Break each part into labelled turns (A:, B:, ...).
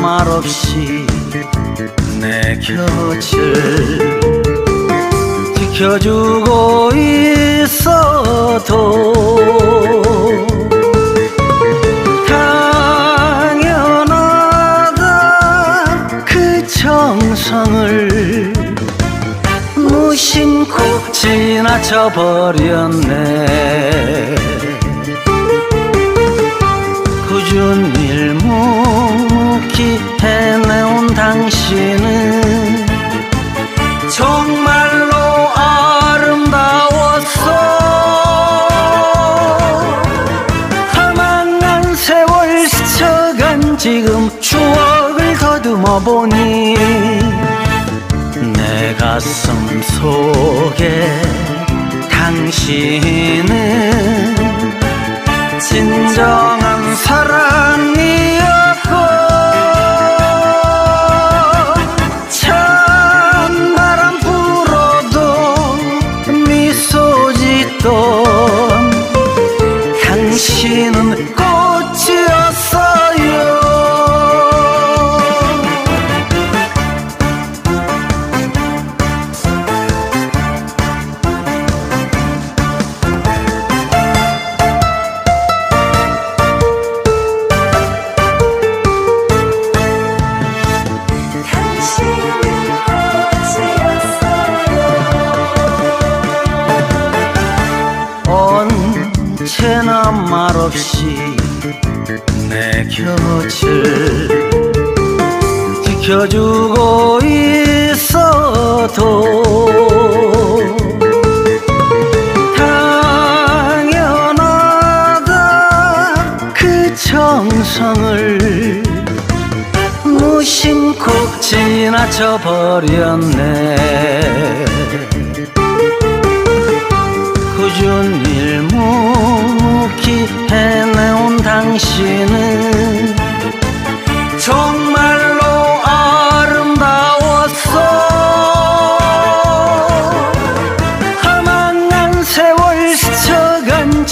A: 말없이 내 곁을 지켜주고 있어도 당연하다. 그 정성을 무심코 지나쳐 버렸네 당신은 정말로 아름다웠어. 사망한 세월 스쳐간 지금 추억을 더듬어 보니 내 가슴 속에 당신은 진정 말없이 내 곁을 지켜주고 있어도 당연하다. 그 정성을 무심코 지나쳐 버렸네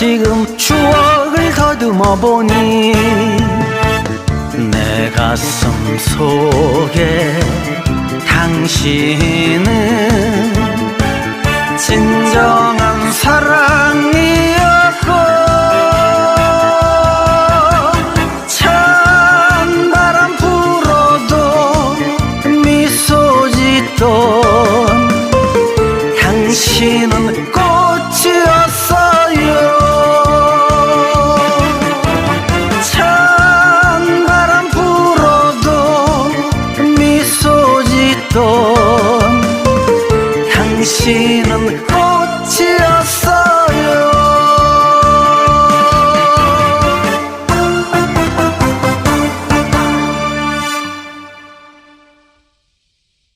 A: 지금 추억을 더듬어 보니 내 가슴 속에 당신은 진정한 사랑이었고 찬 바람 불어도 미소 짓던 당신은 꼭